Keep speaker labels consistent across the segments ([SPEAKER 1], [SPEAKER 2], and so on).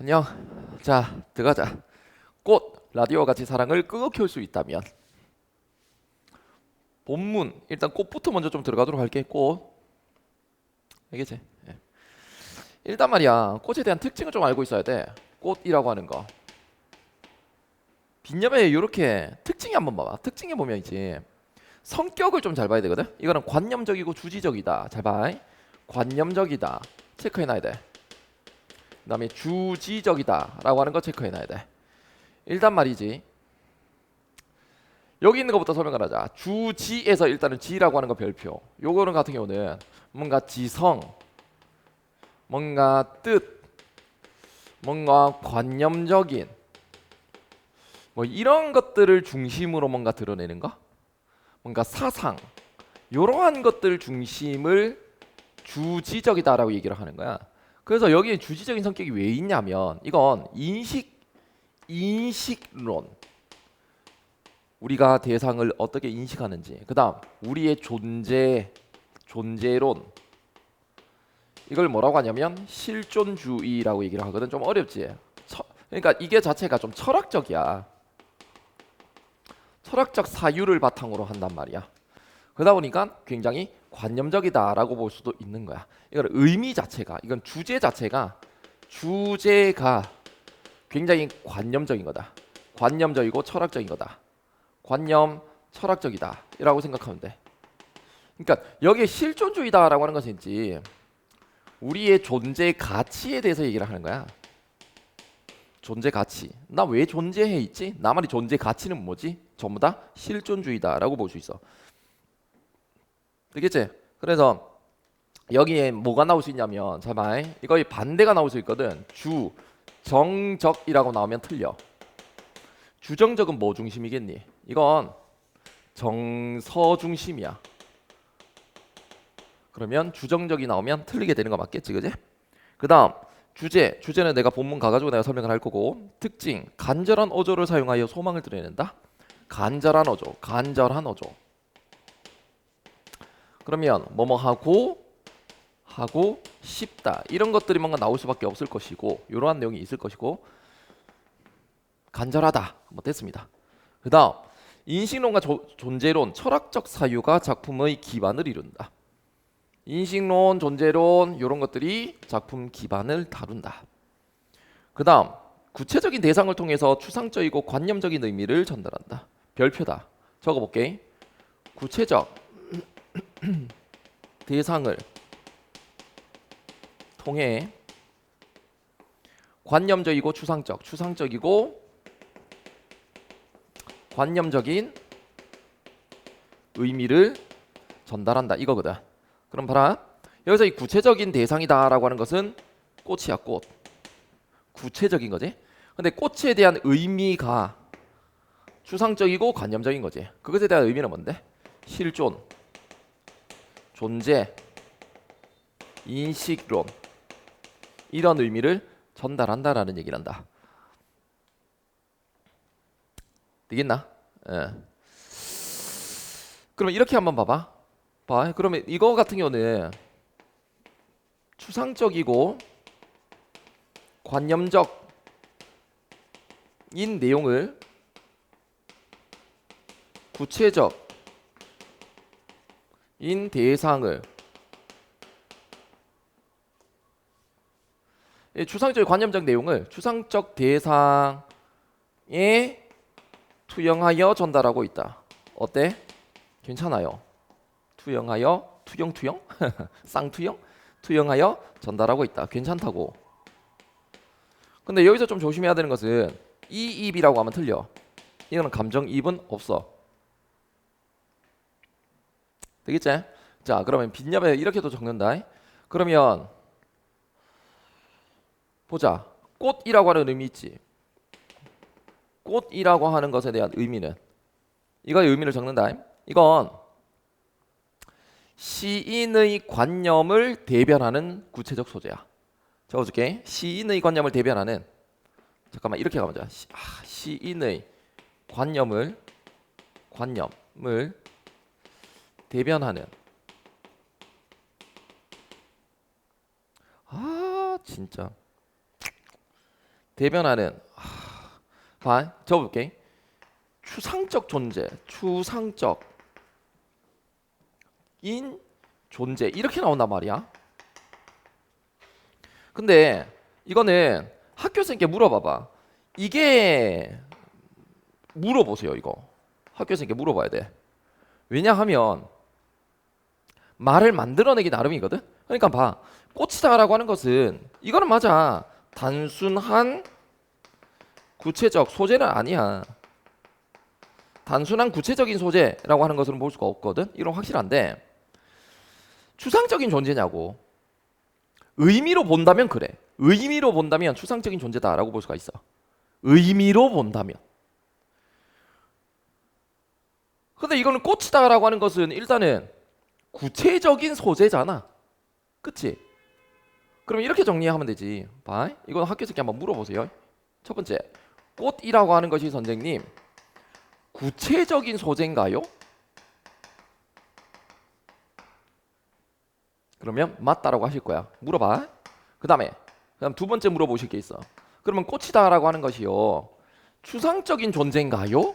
[SPEAKER 1] 안녕. 자, 들어가자. 꽃 라디오와 같이 사랑을 끄어 키울 수 있다면 본문 일단 꽃부터 먼저 좀 들어가도록 할게. 꽃. 알겠지? 예. 일단 말이야. 꽃에 대한 특징을 좀 알고 있어야 돼. 꽃이라고 하는 거. 빈념에 이렇게 특징이 한번 봐봐. 특징에 보면 이제 성격을 좀 잘 봐야 되거든. 이거는 관념적이고 주지적이다. 잘 봐. 관념적이다. 체크해놔야 돼. 그다음에 주지적이다라고 하는 거 체크해놔야 돼. 일단 말이지. 여기 있는 것부터 설명을 하자. 주지에서 일단은 지라고 하는 거 별표. 요거는 같은 경우는 뭔가 지성, 뭔가 뜻, 뭔가 관념적인 뭐 이런 것들을 중심으로 뭔가 드러내는 거, 뭔가 사상, 이러한 것들 중심을 주지적이다라고 얘기를 하는 거야. 그래서 여기에 주지적인 성격이 왜 있냐면 이건 인식 인식론. 우리가 대상을 어떻게 인식하는지. 그다음 우리의 존재 존재론. 이걸 뭐라고 하냐면 실존주의라고 얘기를 하거든. 좀 어렵지? 처, 그러니까 이게 자체가 좀 철학적이야. 철학적 사유를 바탕으로 한단 말이야. 그러다 보니까 굉장히 관념적이다라고 볼 수도 있는 거야. 이건 의미 자체가, 이건 주제 자체가 주제가 굉장히 관념적인 거다. 관념적이고 철학적인 거다. 관념 철학적이다라고 생각하면 돼. 그러니까 여기에 실존주의다라고 하는 것은 있지. 우리의 존재 가치에 대해서 얘기를 하는 거야. 존재 가치. 나 왜 존재해 있지? 나만의 존재 가치는 뭐지? 전부 다 실존주의다라고 볼 수 있어. 되겠지? 그래서 여기에 뭐가 나올 수 있냐면 잠깐 이거의 반대가 나올 수 있거든. 주 정적이라고 나오면 틀려. 주정적은 뭐 중심이겠니? 이건 정서 중심이야. 그러면 주정적이 나오면 틀리게 되는 거 맞겠지, 그지? 그다음 주제 주제는 내가 본문 가가지고 내가 설명을 할 거고 특징 간절한 어조를 사용하여 소망을 드러낸다. 간절한 어조, 간절한 어조. 그러면 뭐뭐 하고 하고 싶다 이런 것들이 뭔가 나올 수밖에 없을 것이고 이러한 내용이 있을 것이고 간절하다 뭐 됐습니다. 그다음 인식론과 조, 존재론 철학적 사유가 작품의 기반을 이룬다. 인식론, 존재론 이런 것들이 작품 기반을 다룬다. 그다음 구체적인 대상을 통해서 추상적이고 관념적인 의미를 전달한다. 별표다. 적어볼게. 구체적 대상을 통해 관념적이고 추상적, 추상적이고 관념적인 의미를 전달한다 이거거든. 그럼 봐라. 여기서 이 구체적인 대상이다라고 하는 것은 꽃이야 꽃. 구체적인 거지. 근데 꽃에 대한 의미가 추상적이고 관념적인 거지. 그것에 대한 의미는 뭔데? 실존, 존재, 인식론 이런 의미를 전달한다라는 얘기를 한다. 되겠나? 예. 그럼 이렇게 한번 봐봐. 봐. 그러면 이거 같은 경우는 추상적이고 관념적인 내용을 구체적 인 대상을 이 추상적 관념적 내용을 추상적 대상에 투영하여 전달하고 있다. 어때? 괜찮아요. 투영하여 투영 투영 쌍투영 투영하여 전달하고 있다. 괜찮다고. 근데 여기서 좀 조심해야 되는 것은 이입이라고 하면 틀려. 이거는 감정입은 없어. 되겠지? 자, 그러면 빈nhập 이렇게도 적는다. 그러면 보자. 꽃이라고 하는 의미 있지. 꽃이라고 하는 것에 대한 의미는 이거의 의미를 적는다. 이건 시인의 관념을 대변하는 구체적 소재야. 적어줄게. 시인의 관념을 대변하는 잠깐만 이렇게 가보자. 시, 아, 시인의 관념을 관념을 대변하는. 아 진짜. 대변하는. 하, 봐 적어볼게. 추상적 존재 추상적 인 존재. 이렇게 나온단 말이야. 근데 이거는 학교생께 물어봐봐. 이게 물어보세요 이거. 학교생께 물어봐야 돼. 왜냐하면 말을 만들어내기 나름이거든? 그러니까 봐. 꽃이다라고 하는 것은 이거는 맞아. 단순한 구체적 소재는 아니야. 단순한 구체적인 소재라고 하는 것으로 볼 수가 없거든? 이건 확실한데 추상적인 존재냐고. 의미로 본다면 그래. 의미로 본다면 추상적인 존재다라고 볼 수가 있어. 의미로 본다면. 근데 이거는 꽃이다라고 하는 것은 일단은 구체적인 소재잖아. 그치? 그럼 이렇게 정리하면 되지. 봐. 이건 학교에서 한번 물어보세요. 첫 번째 꽃이라고 하는 것이 선생님 구체적인 소재인가요? 그러면 맞다라고 하실 거야. 물어봐. 그 다음에 그다음 두 번째 물어보실 게 있어. 그러면 꽃이다라고 하는 것이요. 추상적인 존재인가요?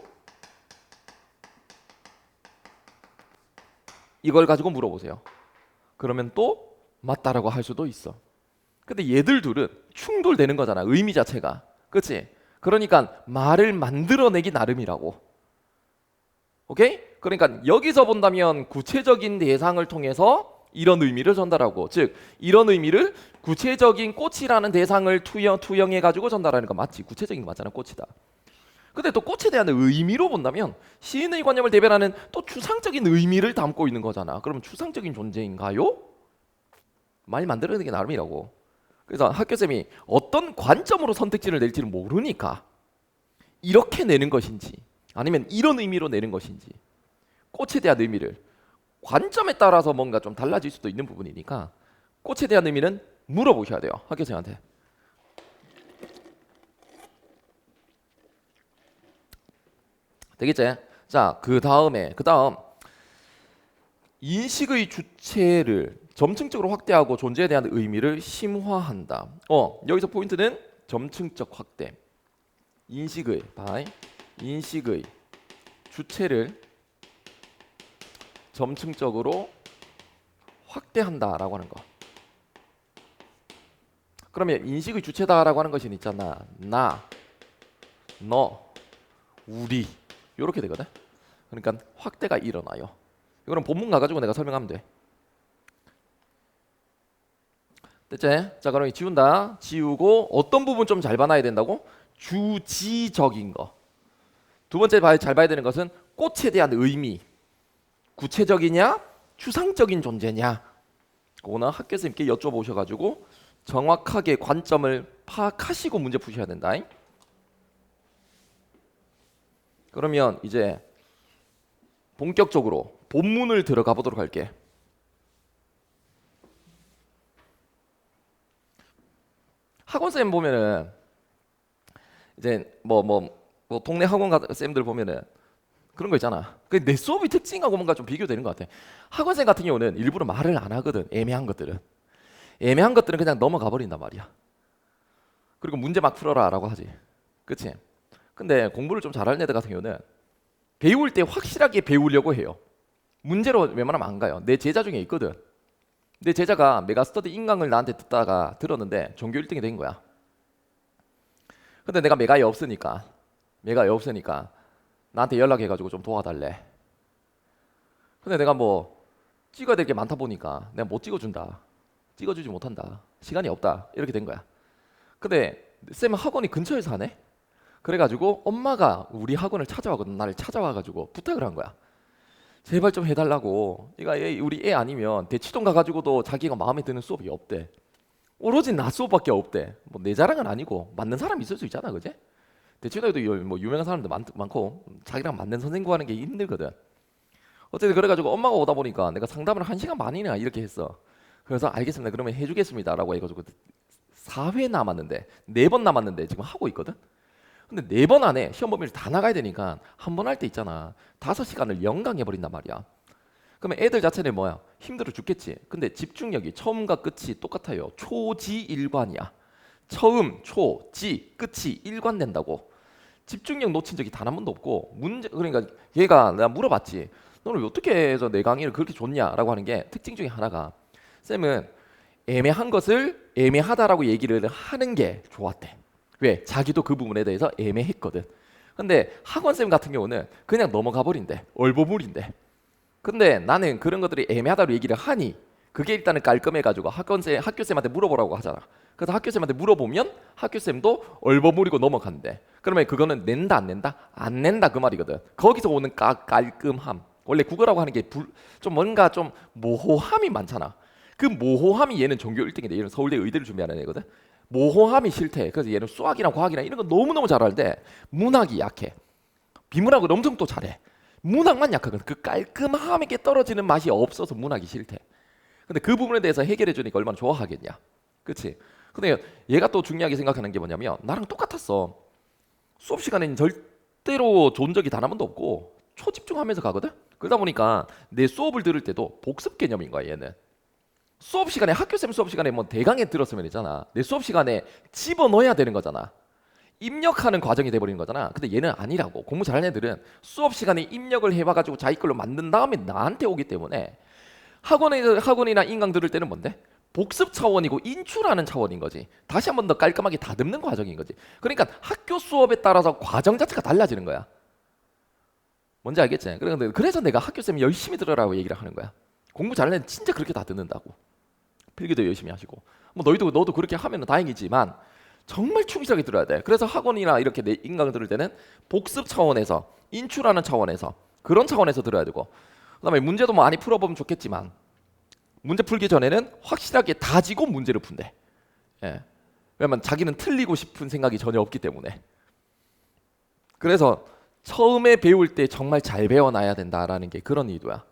[SPEAKER 1] 이걸 가지고 물어보세요 그러면 또 맞다라고 할 수도 있어 근데 얘들 둘은 충돌되는 거잖아 의미 자체가 그치? 그러니까 말을 만들어내기 나름이라고 오케이? 그러니까 여기서 본다면 구체적인 대상을 통해서 이런 의미를 전달하고 즉 이런 의미를 구체적인 꽃이라는 대상을 투영 투영해 가지고 전달하는 거 맞지 구체적인 거 맞잖아 꽃이다. 근데 또 꽃에 대한 의미로 본다면 시인의 관념을 대변하는 또 추상적인 의미를 담고 있는 거잖아. 그러면 추상적인 존재인가요? 말 만들어내기 나름이라고. 그래서 학교 쌤이 어떤 관점으로 선택지를 낼지를 모르니까 이렇게 내는 것인지 아니면 이런 의미로 내는 것인지 꽃에 대한 의미를 관점에 따라서 뭔가 좀 달라질 수도 있는 부분이니까 꽃에 대한 의미는 물어보셔야 돼요 학교생한테 되겠지? 자 그 다음에 그 다음 인식의 주체를 점층적으로 확대하고 존재에 대한 의미를 심화한다. 어 여기서 포인트는 점층적 확대. 인식의 바이 인식의 주체를 점층적으로 확대한다라고 하는 거. 그러면 인식의 주체다라고 하는 것이 있잖아. 나, 너, 우리 이렇게 되거든. 그러니까 확대가 일어나요. 이거는 본문 가가지고 내가 설명하면 돼. 됐지? 자 그럼 지운다. 지우고 어떤 부분 좀 잘 봐놔야 된다고? 주지적인 거. 두 번째 잘 봐야 되는 것은 꽃에 대한 의미. 구체적이냐? 추상적인 존재냐? 그거는 학교 선생님께 여쭤보셔가지고 정확하게 관점을 파악하시고 문제 푸셔야 된다. 그러면 이제 본격적으로 본문을 들어가 보도록 할게. 학원 쌤 보면은 이제 뭐뭐뭐 동네 학원 가 쌤들 보면은 그런 거 있잖아. 그내 수업의 특징하고 뭔가 좀 비교되는 것 같아. 학원생 같은 경우는 일부러 말을 안 하거든. 애매한 것들은. 애매한 것들은 그냥 넘어가 버린단 말이야. 그리고 문제 막 풀어라라고 하지. 그치? 근데 공부를 좀 잘하는 애들 같은 경우는 배울 때 확실하게 배우려고 해요. 문제로 웬만하면 안 가요. 내 제자 중에 있거든. 내 제자가 메가스터디 인강을 나한테 듣다가 들었는데 전교 1등이 된 거야. 근데 내가 메가에 없으니까 메가에 없으니까 나한테 연락해가지고 좀 도와달래. 근데 내가 뭐 찍어야 될 게 많다 보니까 내가 못 찍어준다. 찍어주지 못한다. 시간이 없다. 이렇게 된 거야. 근데 쌤 학원이 근처에 사네. 그래가지고 엄마가 우리 학원을 찾아와거든. 나를 찾아와가지고 부탁을 한 거야. 제발 좀 해달라고. 얘, 우리 애 아니면 대치동 가가지고도 자기가 마음에 드는 수업이 없대. 오로지 나 수업밖에 없대. 뭐 내 자랑은 아니고 맞는 사람 있을 수 있잖아, 그제? 대치동에도 유- 뭐 유명한 사람들 많, 많고 자기랑 맞는 선생 구하는 게 힘들거든. 어쨌든 그래가지고 엄마가 오다 보니까 내가 상담을 한 시간 반이나 이렇게 했어. 그래서 알겠습니다. 그러면 해주겠습니다라고 해가지고 4회 남았는데 네번 남았는데 지금 하고 있거든. 근데 네 번 안에 시험 범위를 다 나가야 되니까 한 번 할 때 있잖아. 다섯 시간을 연강해 버린단 말이야. 그러면 애들 자체는 뭐야? 힘들어 죽겠지. 근데 집중력이 처음과 끝이 똑같아요. 초지일관이야. 처음, 초, 지, 끝이 일관된다고. 집중력 놓친 적이 단 한 번도 없고 문제 그러니까 얘가 내가 물어봤지. 너는 왜 어떻게 해서 내 강의를 그렇게 좋냐라고 하는 게 특징 중에 하나가 쌤은 애매한 것을 애매하다라고 얘기를 하는 게 좋았대. 왜? 자기도 그 부분에 대해서 애매했거든. 근데 학원쌤 같은 경우는 그냥 넘어가 버린대. 얼버무린대. 근데 나는 그런 것들이 애매하다고 얘기를 하니 그게 일단은 깔끔해가지고 학원쌤, 학교쌤한테 물어보라고 하잖아. 그래서 학교쌤한테 물어보면 학교쌤도 얼버무리고 넘어간대. 그러면 그거는 낸다 안 낸다? 안 낸다 그 말이거든. 거기서 오는 깔, 깔끔함. 원래 국어라고 하는 게 좀 뭔가 좀 모호함이 많잖아. 그 모호함이 얘는 전교 1등인데 얘는 서울대 의대를 준비하는 애거든. 모호함이 싫대. 그래서 얘는 수학이랑 과학이랑 이런 거 너무너무 잘하는데 문학이 약해. 비문학을 엄청 또 잘해. 문학만 약하거든. 그 깔끔함에게 떨어지는 맛이 없어서 문학이 싫대. 근데 그 부분에 대해서 해결해 주니까 얼마나 좋아하겠냐. 그치? 근데 얘가 또 중요하게 생각하는 게 뭐냐면 나랑 똑같았어. 수업 시간에는 절대로 존 적이 단 한 번도 없고 초집중하면서 가거든. 그러다 보니까 내 수업을 들을 때도 복습 개념인 거야 얘는. 수업 시간에 학교 쌤 수업 시간에 뭐 대강에 들었으면 되잖아. 내 수업 시간에 집어 넣어야 되는 거잖아. 입력하는 과정이 돼버리는 거잖아. 근데 얘는 아니라고. 공부 잘하는 애들은 수업 시간에 입력을 해봐가지고 자기 걸로 만든 다음에 나한테 오기 때문에 학원에 학원이나 인강 들을 때는 뭔데? 복습 차원이고 인출하는 차원인 거지. 다시 한 번 더 깔끔하게 다듬는 과정인 거지. 그러니까 학교 수업에 따라서 과정 자체가 달라지는 거야. 뭔지 알겠지? 그래서 내가 학교 쌤 열심히 들으라고 얘기를 하는 거야. 공부 잘하는 진짜 그렇게 다 듣는다고. 필기도 열심히 하시고. 뭐 너희도 너도 그렇게 하면 다행이지만 정말 충실하게 들어야 돼. 그래서 학원이나 이렇게 내 인강 들을 때는 복습 차원에서 인출하는 차원에서 그런 차원에서 들어야 되고 그다음에 문제도 많이 풀어보면 좋겠지만 문제 풀기 전에는 확실하게 다지고 문제를 푼대. 예. 왜냐면 자기는 틀리고 싶은 생각이 전혀 없기 때문에. 그래서 처음에 배울 때 정말 잘 배워놔야 된다라는 게 그런 의도야.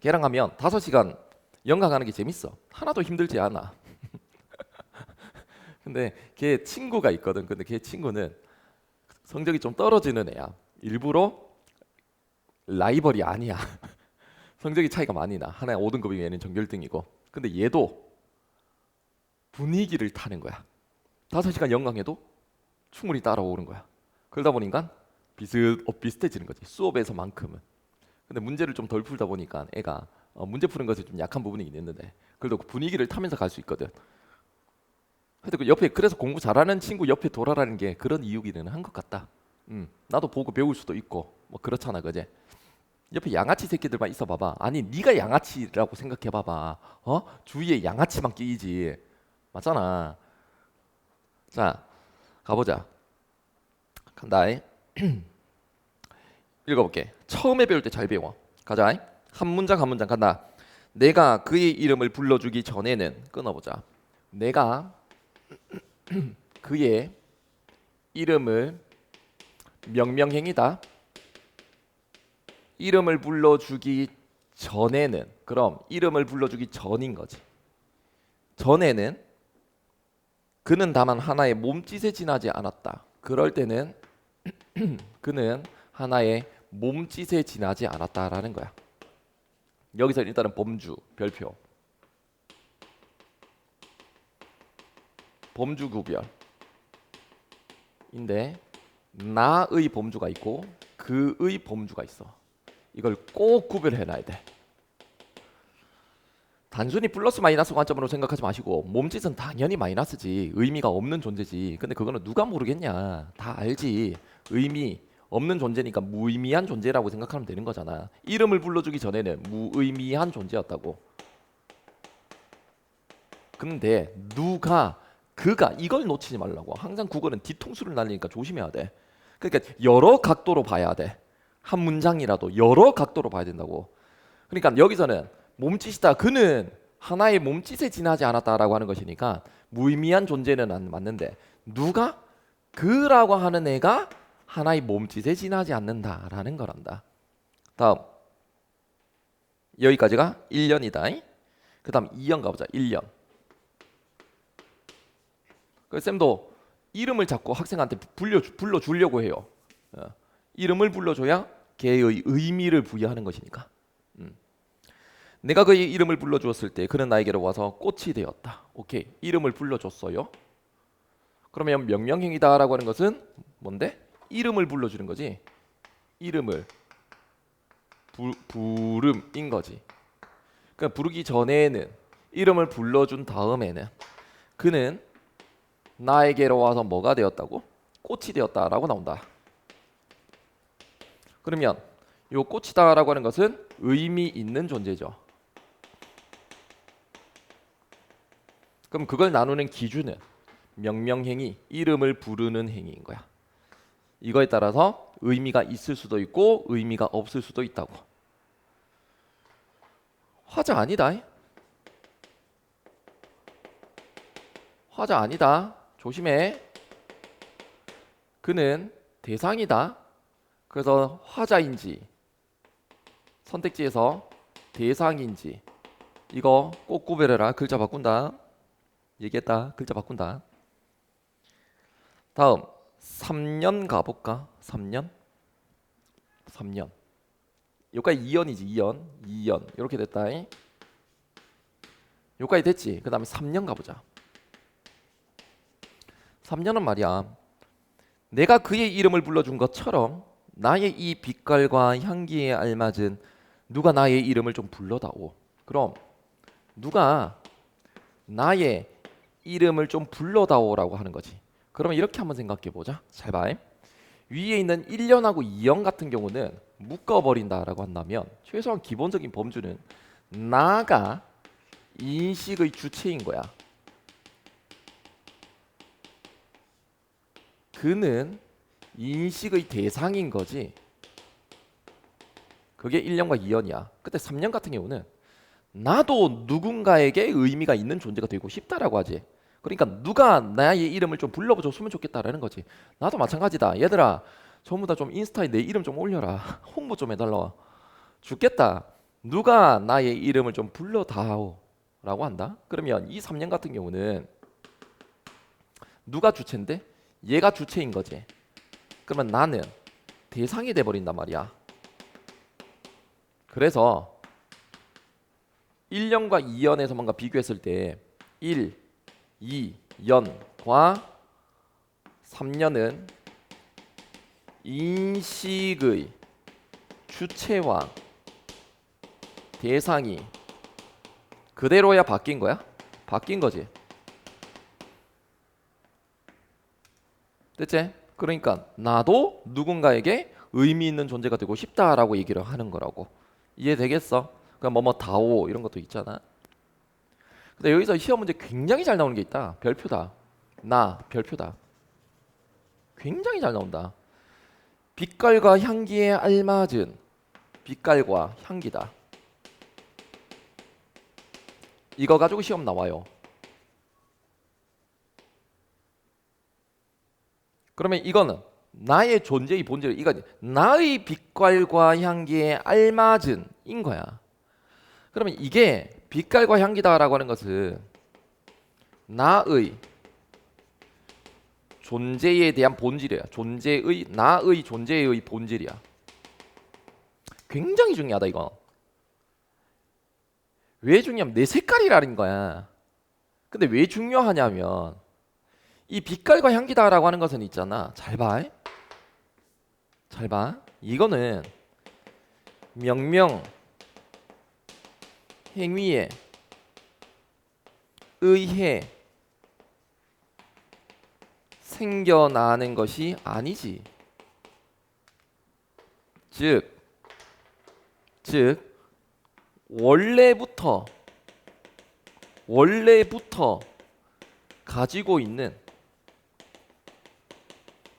[SPEAKER 1] 걔랑 하면 다섯 시간 연강하는 게 재밌어. 하나도 힘들지 않아. 근데 걔 친구가 있거든. 근데 걔 친구는 성적이 좀 떨어지는 애야. 일부러 라이벌이 아니야. 성적이 차이가 많이 나. 하나에 5등급이면 얘는 전교 1등이고. 근데 얘도 분위기를 타는 거야. 다섯 시간 연강해도 충분히 따라오는 거야. 그러다 보니까 비슷 어, 비슷해지는 거지. 수업에서만큼은. 근데 문제를 좀 덜 풀다 보니까 애가 어, 문제 푸는 것에 좀 약한 부분이 있는데 그래도 그 분위기를 타면서 갈 수 있거든. 하여튼 그 옆에 그래서 공부 잘하는 친구 옆에 돌아라는 게 그런 이유기는 한 것 같다. 음, 나도 보고 배울 수도 있고 뭐 그렇잖아, 그제? 옆에 양아치 새끼들만 있어 봐봐. 아니 네가 양아치라고 생각해 봐봐. 어? 주위에 양아치만 끼이지. 맞잖아. 자, 가보자. 간다. 읽어볼게. 처음에 배울 때 잘 배워. 가자. 한 문장 한 문장 간다. 내가 그의 이름을 불러주기 전에는 끊어보자. 내가 그의 이름을 명명행이다. 이름을 불러주기 전에는 그럼 이름을 불러주기 전인 거지. 전에는 그는 다만 하나의 몸짓에 지나지 않았다. 그럴 때는 그는 하나의 몸짓에 지나지 않았다라는 거야. 여기서 일단은 범주 별표 범주 구별인데 나의 범주가 있고 그의 범주가 있어. 이걸 꼭 구별해 놔야 돼. 단순히 플러스 마이너스 관점으로 생각하지 마시고 몸짓은 당연히 마이너스지 의미가 없는 존재지 근데 그거는 누가 모르겠냐 다 알지 의미 없는 존재니까 무의미한 존재라고 생각하면 되는 거잖아. 이름을 불러주기 전에는 무의미한 존재였다고. 근데 누가 그가 이걸 놓치지 말라고. 항상 국어는 뒤통수를 날리니까 조심해야 돼. 그러니까 여러 각도로 봐야 돼 한 문장이라도 여러 각도로 봐야 된다고. 그러니까 여기서는 몸짓이다. 그는 하나의 몸짓에 지나지 않았다라고 하는 것이니까 무의미한 존재는 안 맞는데 누가? 그라고 하는 애가 하나의 몸짓에 지나지 않는다라는 거란다. 다음 여기까지가 1년이다. 그 다음 2년 가보자. 1년. 그 쌤도 이름을 자꾸 학생한테 불려 불러 주려고 해요. 어. 이름을 불러줘야 걔의 의미를 부여하는 것이니까. 내가 그의 이름을 불러주었을 때 그는 나에게로 와서 꽃이 되었다. 오케이. 이름을 불러줬어요. 그러면 명령행위다라고 하는 것은 뭔데? 이름을 불러주는 거지. 이름을 부, 부름인 거지. 그러니까 부르기 전에는 이름을 불러준 다음에는 그는 나에게로 와서 뭐가 되었다고? 꽃이 되었다라고 나온다. 그러면 요 꽃이다라고 하는 것은 의미 있는 존재죠. 그럼 그걸 나누는 기준은 명명행위, 이름을 부르는 행위인 거야. 이거에 따라서 의미가 있을 수도 있고 의미가 없을 수도 있다고. 화자 아니다. 화자 아니다. 조심해. 그는 대상이다. 그래서 화자인지 선택지에서 대상인지 이거 꼭 구별해라. 글자 바꾼다. 얘기했다. 글자 바꾼다. 다음 3년 가볼까? 3년? 3년. 여기까지 2연이지 2연. 2연. 이렇게 됐다. 여기까지 됐지. 그 다음에 3년 가보자. 3년은 말이야. 내가 그의 이름을 불러준 것처럼 나의 이 빛깔과 향기에 알맞은 누가 나의 이름을 좀 불러다오. 그럼 누가 나의 이름을 좀 불러다오라고 하는 거지. 그러면 이렇게 한번 생각해 보자. 잘 봐. 위에 있는 1년하고 2년 같은 경우는 묶어버린다라고 한다면 최소한 기본적인 범주는 나가 인식의 주체인 거야. 그는 인식의 대상인 거지. 그게 1년과 2년이야. 그때 3년 같은 경우는 나도 누군가에게 의미가 있는 존재가 되고 싶다라고 하지. 그러니까 누가 나의 이름을 좀 불러줬으면 좋겠다라는 거지. 나도 마찬가지다. 얘들아, 전부 다 좀 인스타에 내 이름 좀 올려라. 홍보 좀 해달라. 죽겠다. 누가 나의 이름을 좀 불러다오라고 한다. 그러면 이 3년 같은 경우는 누가 주체인데? 얘가 주체인 거지. 그러면 나는 대상이 돼 버린단 말이야. 그래서 1년과 2년에서 뭔가 비교했을 때 1, 2년과 3년은 인식의 주체와 대상이 그대로야 바뀐 거야? 바뀐 거지. 됐지? 그러니까 나도 누군가에게 의미 있는 존재가 되고 싶다라고 얘기를 하는 거라고. 이해되겠어? 그냥 뭐뭐 다오 이런 것도 있잖아. 근데 여기서 시험 문제 굉장히 잘 나오는 게 있다. 별표다. 나 별표다. 굉장히 잘 나온다. 빛깔과 향기에 알맞은 빛깔과 향기다. 이거 가지고 시험 나와요. 그러면 이거는 나의 존재의 본질, 이거 나의 빛깔과 향기에 알맞은 인 거야. 그러면 이게 빛깔과 향기다라고 하는 것은 나의 존재에 대한 본질이야. 존재의 나의 존재의 본질이야. 굉장히 중요하다 이거. 왜 중요하면 내 색깔이라는 거야. 근데 왜 중요하냐면 이 빛깔과 향기다라고 하는 것은 있잖아. 잘 봐. 잘 봐. 이거는 명명 행위에 의해 생겨나는 것이 아니지. 즉, 즉 원래부터 원래부터 가지고 있는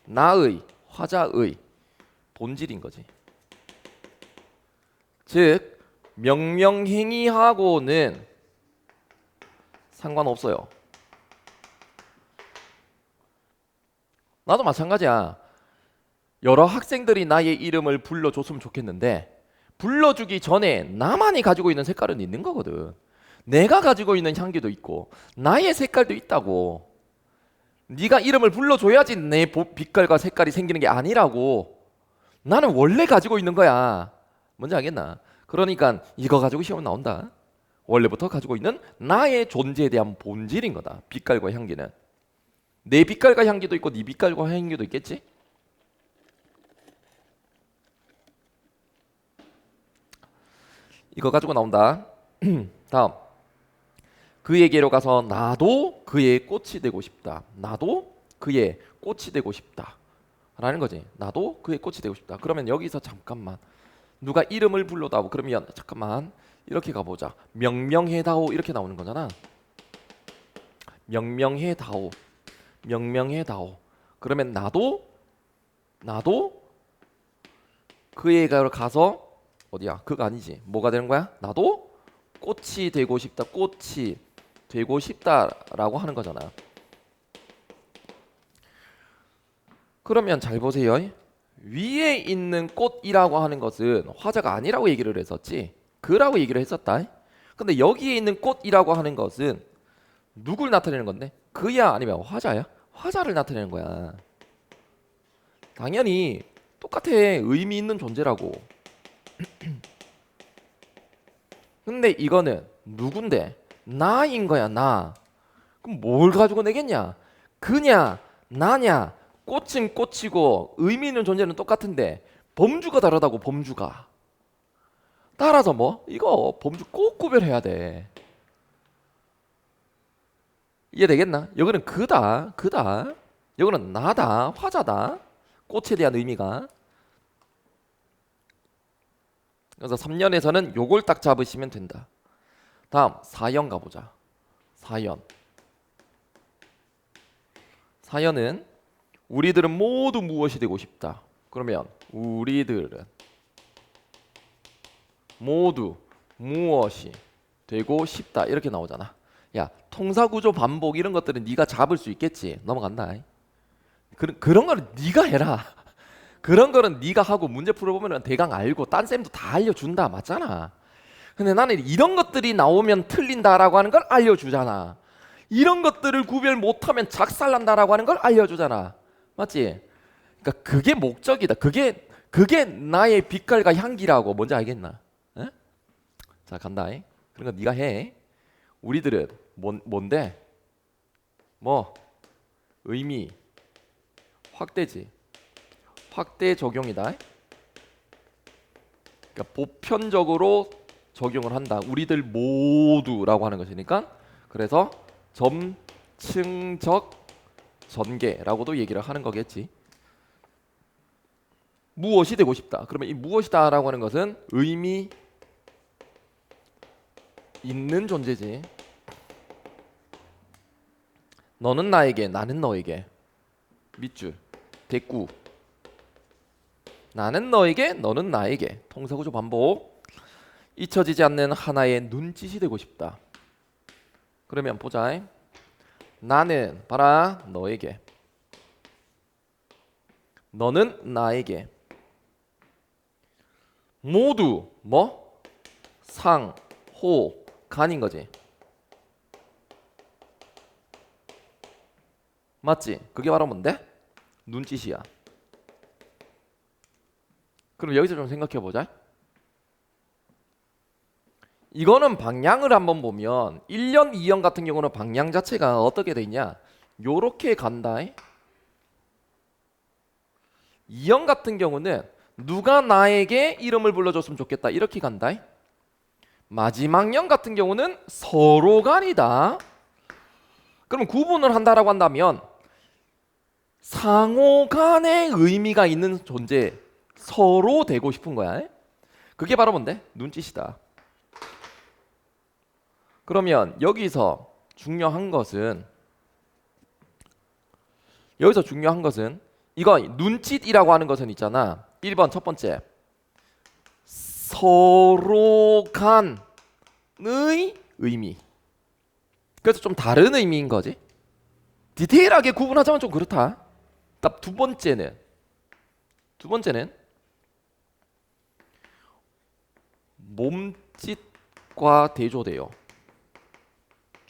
[SPEAKER 1] 나의 화자의 본질인 거지. 즉 명명행위하고는 상관없어요. 나도 마찬가지야. 여러 학생들이 나의 이름을 불러줬으면 좋겠는데 불러주기 전에 나만이 가지고 있는 색깔은 있는 거거든. 내가 가지고 있는 향기도 있고 나의 색깔도 있다고. 네가 이름을 불러줘야지 내 보- 빛깔과 색깔이 생기는 게 아니라고. 나는 원래 가지고 있는 거야. 뭔지 알겠나? 그러니까 이거 가지고 시험 나온다. 원래부터 가지고 있는 나의 존재에 대한 본질인 거다. 빛깔과 향기는 내 빛깔과 향기도 있고 네 빛깔과 향기도 있겠지. 이거 가지고 나온다. 다음 그에게로 가서 나도 그의 꽃이 되고 싶다. 나도 그의 꽃이 되고 싶다. 라는 거지. 나도 그의 꽃이 되고 싶다. 그러면 여기서 잠깐만 누가 이름을 불러다오. 그러면 잠깐만 이렇게 가보자. 명명해다오 이렇게 나오는 거잖아. 명명해다오. 명명해다오. 그러면 나도 나도 그에게로 가서 어디야? 그거 아니지. 뭐가 되는 거야? 나도 꽃이 되고 싶다. 꽃이 되고 싶다라고 하는 거잖아. 그러면 잘 보세요. 위에 있는 꽃이라고 하는 것은 화자가 아니라고 얘기를 했었지. 그라고 얘기를 했었다. 근데 여기에 있는 꽃이라고 하는 것은 누굴 나타내는 건데? 그야 아니면 화자야? 화자를 나타내는 거야. 당연히 똑같아. 의미 있는 존재라고. 근데 이거는 누군데? 나인 거야, 나. 그럼 뭘 가지고 내겠냐? 그냐, 나냐, 꽃은 꽃이고 의미 있는 존재는 똑같은데 범주가 다르다고 범주가. 따라서 뭐 이거 범주 꼭 구별해야 돼. 이해되겠나? 여기는 그다, 그다. 여기는 나다, 화자다. 꽃에 대한 의미가. 그래서 3년에서는 요걸 딱 잡으시면 된다. 다음 4연 가보자. 4연. 4연은 우리들은 모두 무엇이 되고 싶다. 그러면 우리들은 모두 무엇이 되고 싶다 이렇게 나오잖아. 야 통사 구조 반복 이런 것들은 네가 잡을 수 있겠지. 넘어간다. 그런 그런 거는 네가 해라. 그런 거는 네가 하고 문제 풀어보면 대강 알고 딴 쌤도 다 알려준다 맞잖아. 근데 나는 이런 것들이 나오면 틀린다라고 하는 걸 알려주잖아. 이런 것들을 구별 못하면 작살난다라고 하는 걸 알려주잖아. 맞지? 그러니까 그게 목적이다. 그게 그게 나의 빛깔과 향기라고 뭔지 알겠나? 에? 자 간다. 그런 거 네가 해. 우리들은 뭔, 뭔데? 뭐 의미 확대지. 확대 적용이다. 그러니까 보편적으로 적용을 한다. 우리들 모두라고 하는 것이니까 그래서 점층적 전개라고도 얘기를 하는 거겠지. 무엇이 되고 싶다. 그러면 이 무엇이다라고 하는 것은 의미 있는 존재지. 너는 나에게, 나는 너에게. 밑줄, 대꾸. 나는 너에게, 너는 나에게. 통사구조 반복. 잊혀지지 않는 하나의 눈짓이 되고 싶다. 그러면 보자. 나는 봐라 너에게. 너는 나에게. 모두 뭐? 상, 호, 간인 거지. 맞지? 그게 바로 뭔데? 눈짓이야. 그럼 여기서 좀 생각해 보자. 이거는 방향을 한번 보면 1년, 2년 같은 경우는 방향 자체가 어떻게 돼 있냐? 요렇게 간다. 2년 같은 경우는 누가 나에게 이름을 불러줬으면 좋겠다 이렇게 간다. 마지막 년 같은 경우는 서로 간이다. 그럼 구분을 한다라고 한다면 상호 간의 의미가 있는 존재 서로 되고 싶은 거야. 그게 바로 뭔데? 눈짓이다. 그러면 여기서 중요한 것은 여기서 중요한 것은 이거 눈짓이라고 하는 것은 있잖아. 1번 첫 번째 서로 간의 의미. 그래서 좀 다른 의미인 거지. 디테일하게 구분하자면 좀 그렇다. 딱두 번째는 두 번째는 몸짓과 대조돼요.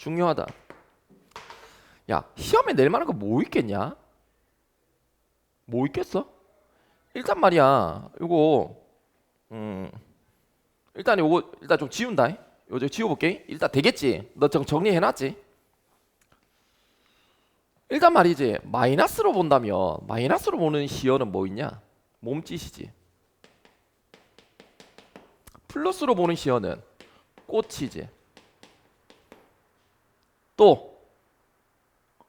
[SPEAKER 1] 중요하다. 야 시험에 낼 만한 거 뭐 있겠냐? 뭐 있겠어? 일단 말이야 이거 음 일단 요거 일단 좀 지운다. 요저 지워볼게. 일단 되겠지. 너 정, 정리해놨지? 일단 말이지 마이너스로 본다면 마이너스로 보는 시어는 뭐 있냐? 몸짓이지. 플러스로 보는 시어는 꽃이지. 또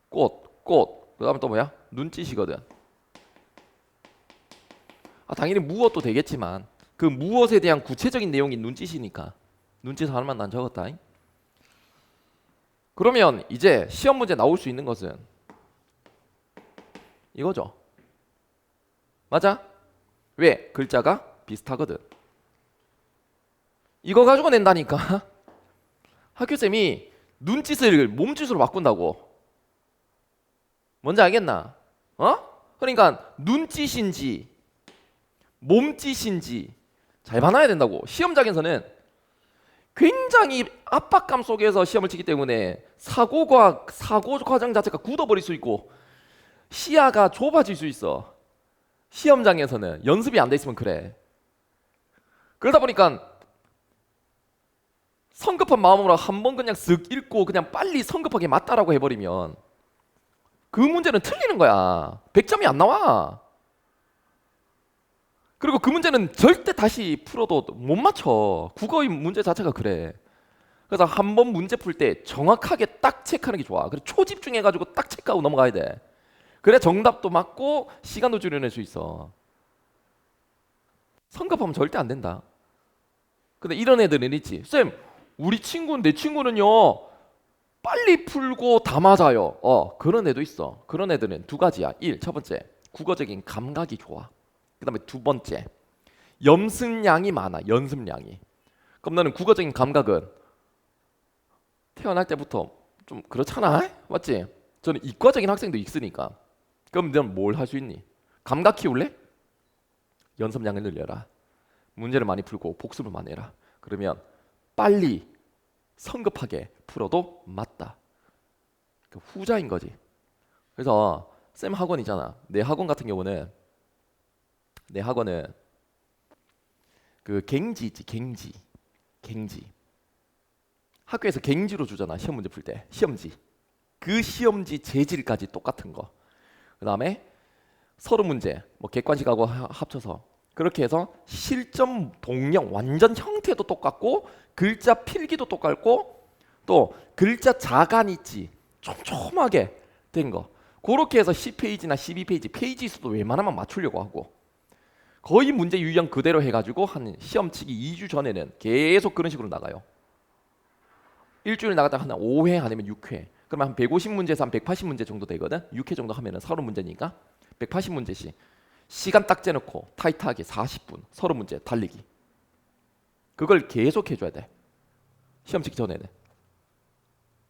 [SPEAKER 1] 꽃, 꽃. 그 다음에 또 뭐야? 눈짓이거든. 아 당연히 무엇도 되겠지만 그 무엇에 대한 구체적인 내용이 눈짓이니까 눈짓 하나만 난 적었다. 잉? 그러면 이제 시험 문제 나올 수 있는 것은 이거죠. 맞아? 왜? 글자가 비슷하거든. 이거 가지고 낸다니까. 학교 쌤이 눈짓을 몸짓으로 바꾼다고. 뭔지 알겠나? 어? 그러니까 눈짓인지 몸짓인지 잘 봐놔야 된다고. 시험장에서는 굉장히 압박감 속에서 시험을 치기 때문에 사고가 사고 과정 자체가 굳어버릴 수 있고 시야가 좁아질 수 있어. 시험장에서는 연습이 안 돼 있으면 그래. 그러다 보니까 성급한 마음으로 한 번 그냥 쓱 읽고 그냥 빨리 성급하게 맞다라고 해버리면 그 문제는 틀리는 거야. 100점이 안 나와. 그리고 그 문제는 절대 다시 풀어도 못 맞춰. 국어의 문제 자체가 그래. 그래서 한 번 문제 풀 때 정확하게 딱 체크하는 게 좋아. 그래 초집중해가지고 딱 체크하고 넘어가야 돼. 그래 정답도 맞고 시간도 줄여낼 수 있어. 성급하면 절대 안 된다. 근데 이런 애들은 있지. 쌤, 우리 친구는 내 친구는요. 빨리 풀고 다 맞아요. 어, 그런 애도 있어. 그런 애들은 두 가지야. 일, 첫 번째, 국어적인 감각이 좋아. 그다음에 두 번째, 염습량이 많아. 연습량이. 그럼 너는 국어적인 감각은 태어날 때부터 좀 그렇잖아. 맞지? 저는 이과적인 학생도 있으니까. 그럼 너는 뭘 할 수 있니? 감각 키울래? 연습량을 늘려라. 문제를 많이 풀고 복습을 많이 해라. 그러면 빨리 성급하게 풀어도 맞다. 그 후자인 거지. 그래서 쌤 학원 있잖아. 내 학원 같은 경우는 내 학원은 그 갱지 있지 갱지 갱지 학교에서 갱지로 주잖아 시험 문제 풀 때 시험지 그 시험지 재질까지 똑같은 거 그 다음에 서류 문제 뭐 객관식하고 하- 합쳐서 그렇게 해서 실점 동영 완전 형태도 똑같고 글자 필기도 똑같고 또 글자 자간 있지 촘촘하게 된 거 그렇게 해서 10페이지나 12페이지 페이지 수도 웬만하면 맞추려고 하고 거의 문제 유형 그대로 해가지고 한 시험 치기 2주 전에는 계속 그런 식으로 나가요. 일주일 나갔다 한 5회 아니면 6회. 그러면 한 150문제에서 한 180문제 정도 되거든. 6회 정도 하면은 서른 문제니까 180문제씩 시간 딱 재놓고 타이트하게 40분 서른 문제 달리기. 그걸 계속 해줘야 돼. 시험 치기 전에는.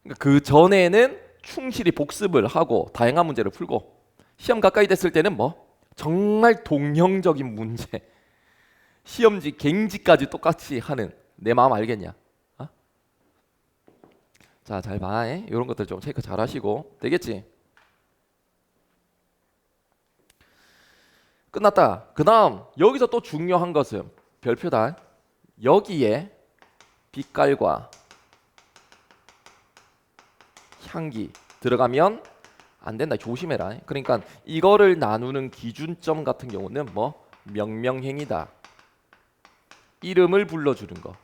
[SPEAKER 1] 그러니까 그 전에는 충실히 복습을 하고 다양한 문제를 풀고 시험 가까이 됐을 때는 뭐 정말 동형적인 문제 시험지 갱지까지 똑같이 하는 내 마음 알겠냐? 어? 자, 잘 봐. 에? 이런 것들 좀 체크 잘 하시고 되겠지? 끝났다. 그 다음 여기서 또 중요한 것은 별표다. 여기에 빛깔과 향기 들어가면 안 된다. 조심해라. 그러니까 이거를 나누는 기준점 같은 경우는 뭐 명명행위다. 이름을 불러주는 거.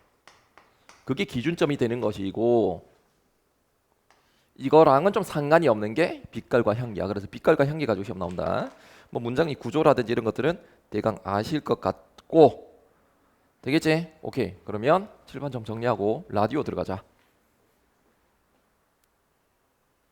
[SPEAKER 1] 그게 기준점이 되는 것이고 이거랑은 좀 상관이 없는 게 빛깔과 향기야. 그래서 빛깔과 향기 가지고 시험 나온다. 뭐 문장의 구조라든지 이런 것들은 대강 아실 것 같고 되겠지? 오케이. 그러면 7번 점 정리하고 라디오 들어가자.